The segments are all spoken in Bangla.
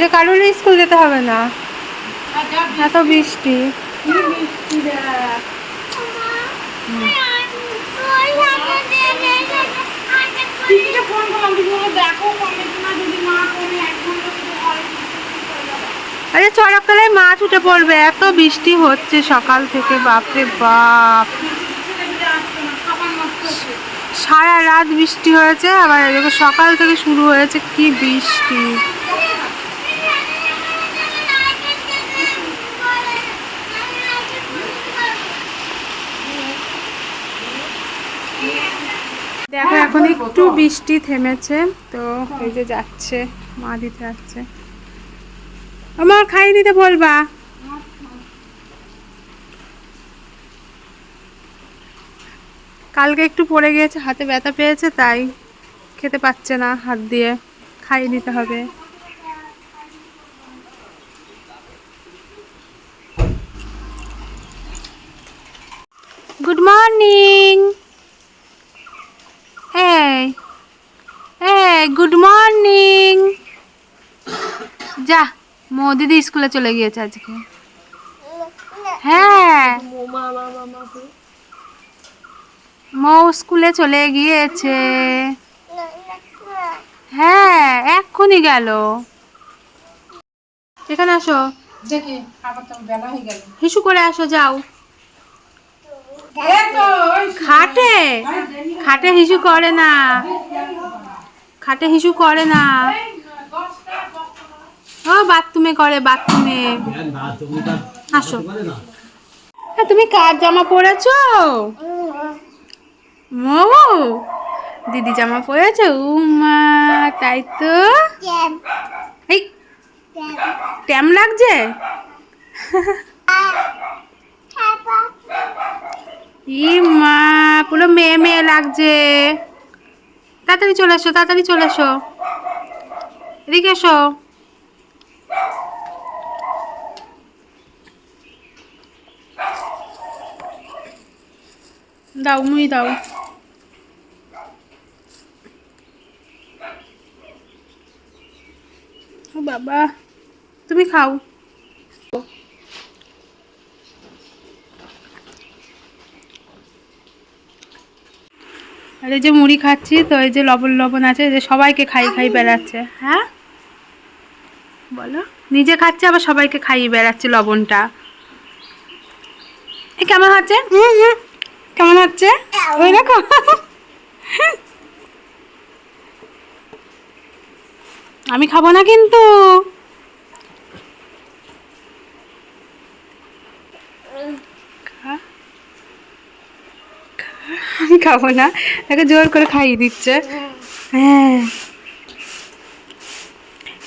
আজ কারোর স্কুল যেতে হবে না। এত বৃষ্টি। আরে চড়কতলায় মাছ উঠে পড়বে, এত বৃষ্টি হচ্ছে সকাল থেকে, বাপরে বাপ। সারা রাত বৃষ্টি হয়েছে, আবার সকাল থেকে শুরু হয়েছে, কি বৃষ্টি। এখন একটু বৃষ্টি থেমেছে তো এই যে যাচ্ছে মা দিতে যাচ্ছে। আমার খাইয়ে দিতে বলবা। কালকে একটু পড়ে গিয়েছে হাতে ব্যথা পেয়েছে তাই খেতে পাচ্ছে না হাত দিয়ে। খাইয়ে দিতে হবে। গুড মর্নিং এই এই গুড মর্নিং যা মো দিদি স্কুলে চলে গিয়েছে আজকে। হ্যাঁ। মো স্কুলে চলে গিয়েছে। হ্যাঁ এক্ষুনি গেল। এখানে আসো। হিসু করে আসো যাও। খাটে? খাটে হিসু করে না। খাটে হিসু করে না। ও বাথরুমে করে বাথরুমে। আসো। হ্যাঁ, তুমি কার জামা পরেছো? মৌ দিদি জামা পরেছো? উমা তাই তো। এই ট্যাম লাগছে? ই মা পুরো মেয়ে মেয়ে লাগছে। তাড়াতাড়ি চলে এসো তাড়াতাড়ি চলে এসো এদিকে এসো। দাও মুই দাও। বাবা তুমি খাও। আর এই যে মুড়ি খাচ্ছি তো এই যে লবণ লবণ আছে যে সবাইকে খাই খাই বেড়াচ্ছে হ্যাঁ? বলো। নিজে খাচ্ছে আবার সবাইকে খাইয়ে বেড়াচ্ছে লবণটা। এ কেমন হচ্ছে? কেমন হচ্ছে? ওই দেখো। আমি খাব না কিন্তু খা। খা। আমি খাব না। তাকে জোর করে খাইয়ে দিচ্ছে। হ্যাঁ।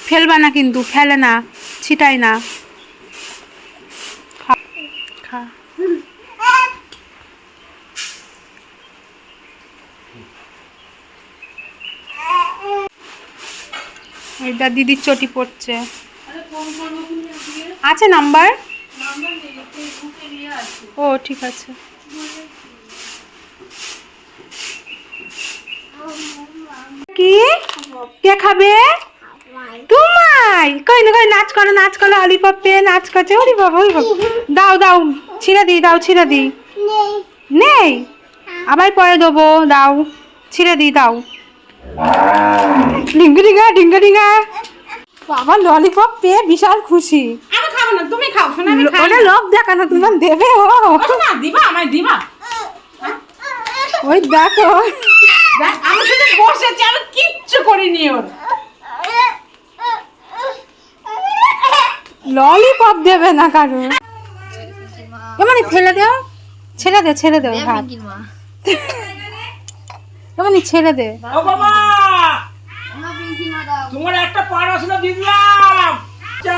ফেলবা না কিন্তু, ফেলে না, ছিটাই না। দিদির চটি পড়ছে। আছে নাম্বার? ও, ঠিক আছে। কি? কে খাবে? তোমায়। কই না কই নাচ করো নাচ করো ললিপপ পেয়ে নাচ করছে। ওরে বাবা বাবা। দাও দাও ছিঁড়ে দিই দাও ছিঁড়ে দিই। নেই। আবার পরে দেবো দাও ছিঁড়ে দিই দাও। ডিঙ্গা ডিঙ্গা ডিঙ্গা ডিঙ্গা বাবা ললিপপ পেয়ে বিশাল খুশি। আমি খাব না তুমি খাও শোনা আমি খাই। ওটা লোক দেখানো তুমি দেবে ও। না দিবা আমায় দিবা। ওই দেখো। দেখ, আমি শুধু বসেছি আমি কিচ্ছু করিনি ওর। ললিপপ দেবে না কারও। এমনি ফেলে দেও ছেড়ে দে ছেড়ে দে হাত। এমনি ছেড়ে দে। ও বাবা! তোমার একটা পাড়া ছিল দিয়ে দিলাম।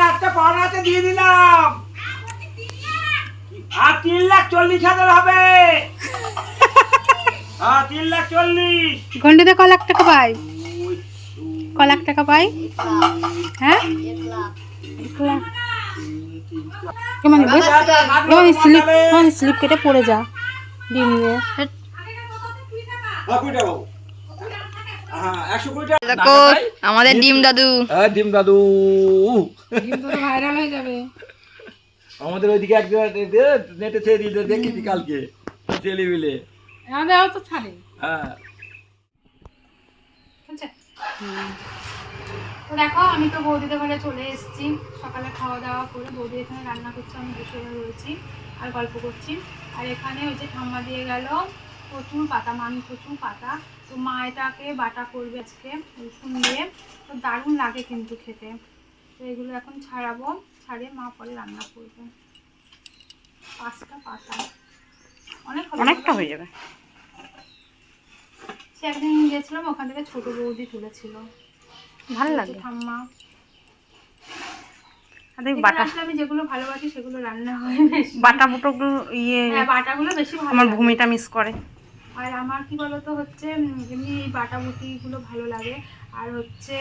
একটা পাড়া আছে দিয়ে দিলাম। আর তিন লাখ চল্লিশ হাজার হবে। তিন লাখ চল্লিশ। ঘন্টাতে ক লাখ টাকা পাই? ক লাখ টাকা পাই? হ্যাঁ? এক লাখ। কেমন বেশ। স্লিপ কেটে পড়ে যা ডিম দিয়ে হ্যাঁ, কুড়ি টাকা বাবু। হ্যাঁ আমাদের ডিম দাদু। হ্যাঁ ডিম দাদু। ভাইরাল হয়ে যাবে। আমাদের ওইদিকে একজন নেটে ছেড়ে কালকে। টেলিভিলে আমাদেরও তো ছাড়ে। হ্যাঁ। তো দেখো আমি তো বৌদিদের ঘরে চলে এসেছি। সকালে খাওয়া দাওয়া করে বৌদি এখানে রান্না করছে আমি বসে রয়েছি আর গল্প করছি। আর এখানে ওই যে ঠাম্মা দিয়ে গেল প্রচুর পাতা মান প্রচুর পাতা। তো মা এটাকে বাটা করবে আজকে রসুন দিয়ে। তো দারুণ লাগে কিন্তু খেতে। তো এগুলো এখন ছাড়াবো ছাড়িয়ে মা পরে রান্না করবে। পাঁচটা পাতা। অনেকটা হয়ে যাবে। সে একদিন গেছিলাম ওখান থেকে ছোট বৌদি তুলেছিল। ভালো লাগে। ঠাম্মা আমি যেগুলো ভালোবাসি সেগুলো রান্না হয় বাটা বুটোগুলো ইয়ে হ্যাঁ বাটাগুলো বেশি ভালো আমার ভূমিটা মিস করে। আর আমার কি বলতো হচ্ছে এমনি এই বাটা বুটিগুলো ভালো লাগে। আর হচ্ছে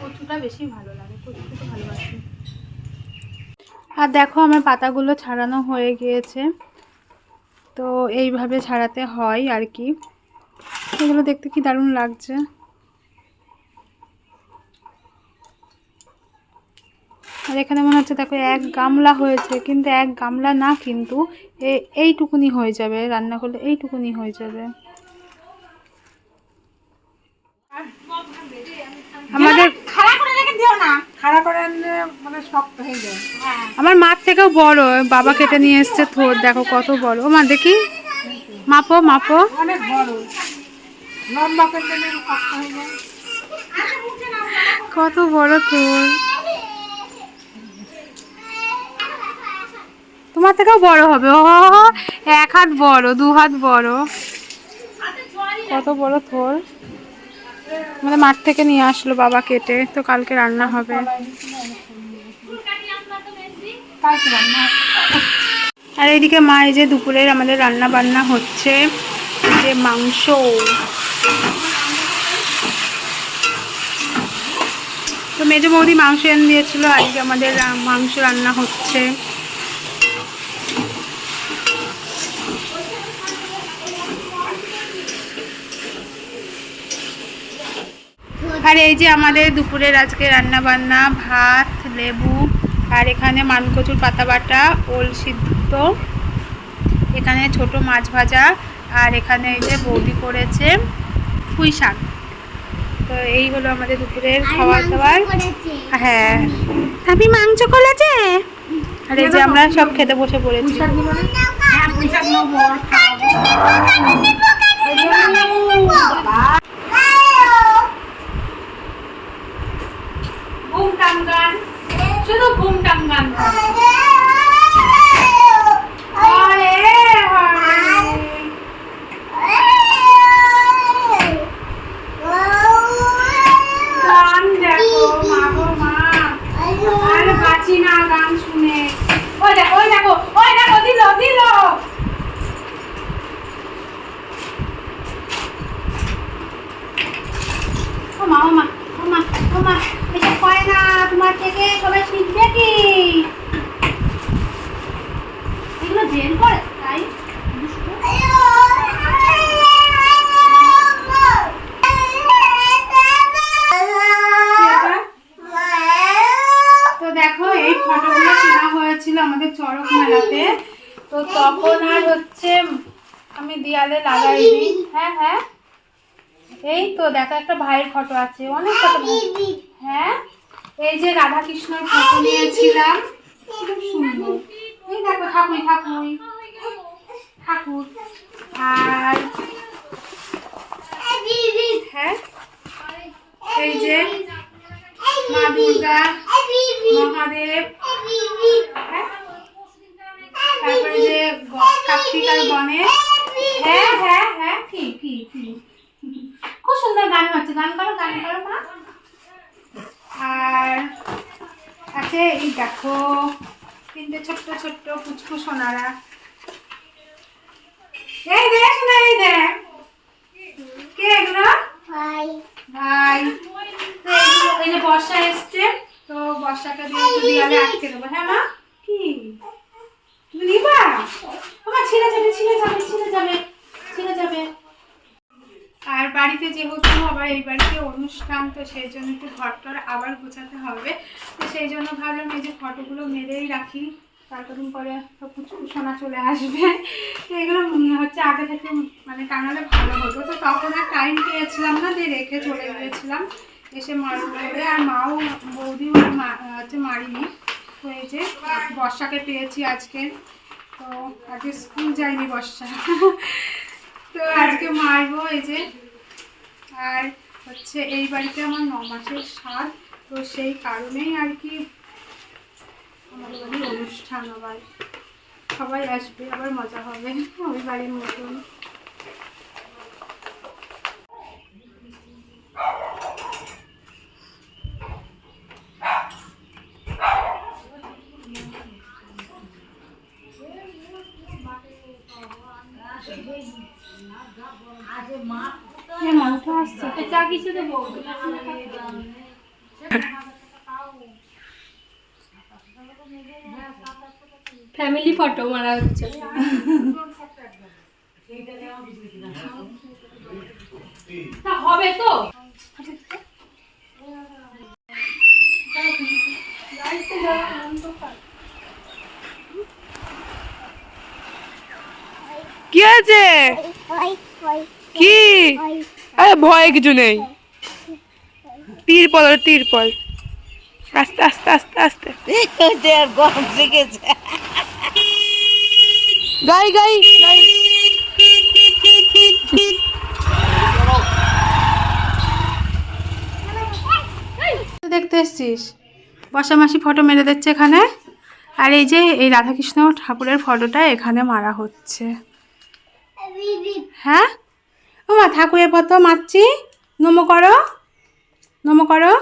কচুটা বেশি ভালো লাগে কচু খেতে ভালোবাসি। আর দেখো আমার পাতাগুলো ছাড়ানো হয়ে গিয়েছে। তো এইভাবে ছাড়াতে হয় আর কি। এগুলো দেখতে কি দারুণ লাগছে। আর এখানে মনে হচ্ছে দেখো এক গামলা হয়েছে কিন্তু এক গামলা না কিন্তু এইটুকুনি হয়ে যাবে রান্না করলে এইটুকুনি হয়ে যাবে। আমাদের খাড়া করে রেখে দিও না। খাড়া করে আনলে মানে শক্ত হয়ে যায়। আমার মার থেকেও বড় বাবা কেটে নিয়ে এসছে থোর দেখো কত বড়। মা দেখি। মাপো মাপো। অনেক বড়। লম্বা করলে শক্ত হয়ে যায়। কত বড় থোর। তোমার থেকেও বড় হবে। ও এক হাত বড় দু হাত বড়। কত বড় থোর। আমাদের মাঠ থেকে নিয়ে আসলো বাবা কেটে, তো কালকে রান্না হবে। আর এইদিকে মা, এই যে দুপুরের আমাদের রান্না বান্না হচ্ছে যে মাংস। তো মেজো বৌদি মাংস এনে দিয়েছিল, আজকে আমাদের মাংস রান্না হচ্ছে। আর এই যে আমাদের দুপুরের আজকে রান্না বান্না ভাত লেবু আর এখানে মানকচুর পাতা বাটা ওল সিদ্ধ। এখানে ছোট মাছ ভাজা আর এখানে এই যে বৌদি করেছে পুঁই শাক। তো এই হলো আমাদের দুপুরের খাবার দাবার। হ্যাঁ। আপনি মাংস করেছে? আর এই যে আমরা সব খেতে বসে পড়েছি হ্যাঁ পুঁইশাক নেব আর খাওয়াবো ঘুম টাম গান শুধু ঘুম টাম গান করে। হরে হরে। গান দেখো মা গো মা আর না গান শুনে। ওই দেখো ওই দেখো ওই দেখো, দিল দিল। ও মা ও মা মা মা এসব কয় না তোমার থেকে সবাই শিখবে কি এগুলো জেল করে তাই তো দেখো এই ফটোগুলো কেনা হয়েছিল আমাদের চড়ক মেলাতে তো তখন আর হচ্ছে আমি দেয়ালে লাগাই দিই হ্যাঁ হ্যাঁ এই তো দেখো একটা ভাইয়ের ফটো আছে। অনেক ফটো হ্যাঁ এই যে রাধা কৃষ্ণের ফটো নিয়েছিলাম। খুব সুন্দর। এই দেখো ঠাকুর আর হ্যাঁ এই যে মা দুর্গা মহাদেব। হ্যাঁ তারপরে যে কার্তিক আর গণেশ। হ্যাঁ হ্যাঁ হ্যাঁ কি কি কি খুব সুন্দর গান হচ্ছে গান করো গান করো মা। আর আছে এই দেখো তিনটে ছোট্ট ছোট্ট পুচকু সোনারা। এই দেখ শোনা এই দেখ কে এগুলো? ভাই। তো এই যে বর্ষা এসছে তো বর্ষাকে দিয়ে একটু দেয়ালে আটকে দেবো হ্যাঁ মা? কি? তুমি নিবা? আমার ছিঁড়ে যাবে ছিঁড়ে যাবে ছিঁড়ে যাবে ছিঁড়ে যাবে। বাড়িতে যেহেতু আবার এই বাড়িতে অনুষ্ঠান, তো সেই জন্য একটু ঘরটার আবার গোছাতে হবে। তো সেই জন্য ভাবলাম এই যে ফটোগুলো মেরেই রাখি। তার কদিন পরে তো কুচকুচোনা চলে আসবে। এগুলো হচ্ছে আগে থেকে মানে টাঙালে ভালো হতো। তো তখন আর টাইম পেয়েছিলাম না, দিয়ে রেখে চলে গিয়েছিলাম। এসে মারু করে আর মাও বৌদিও হচ্ছে মারিনি। তো এই যে বর্ষাকে পেয়েছি আজকে। তো আজকে স্কুল যায়নি বর্ষা। তো আজকে মারবো এই যে আর হচ্ছে এই বাড়িতে আমার ন মাসের স্বাদ, তো সেই কারণেই আর কি আমাদের বাড়ির অনুষ্ঠান আবার। সবাই আসবে, আবার মজা হবে। ওই বাড়ির মতন। মাংস আসছে চা কিছু দেবো? ফ্যামিলি ফটো মারা হচ্ছে। হবে তো? কি আছে কি? আরে ভয় কিছু নেই। তিরপল ওটা তিরপল আস্তে আস্তে আস্তে আস্তে। গাই গাই গাই। দেখতে এসছিস? বসা মাসি ফটো মেরে দিচ্ছে এখানে। আর এই যে, এই রাধাকৃষ্ণ ঠাকুরের ফটোটা এখানে মারা হচ্ছে। হ্যাঁ? মা ঠাকুরের পথ মারছি। নমো করো। নমো করো।